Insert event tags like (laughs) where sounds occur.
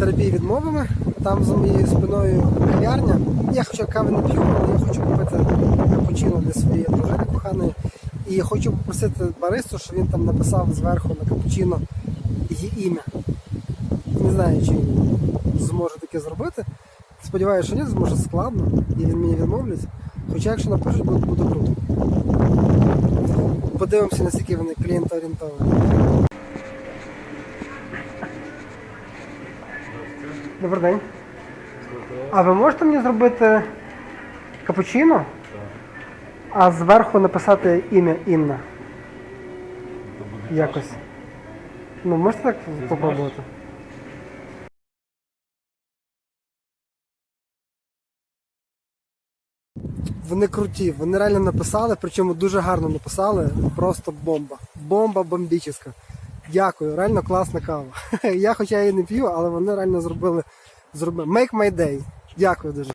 терапії відмовами. Там за моєю спиною кав'ярня. Я хоча кави не п'ю, але я хочу купити капучино для своєї дружини коханої. І хочу попросити баристу, щоб він там написав зверху на капучино її ім'я. Не знаю, чи зможу таке зробити. Сподіваюся, що ні, зможе складно, і він мені відмовлять. Хоча якщо напишуть, буде, буде круто. Подивимося, наскільки вони клієнтоорієнтовані. Добрий день. А ви можете мені зробити капучино? А зверху написати ім'я Інна. Якось. Ну, можете так попробувати? Вони круті, вони реально написали, причому дуже гарно написали. Просто бомба. Бомба бомбічна. Дякую, реально класна кава. (laughs) Я хоча її не п'ю, але вони реально зробили. Make my day. Дякую дуже.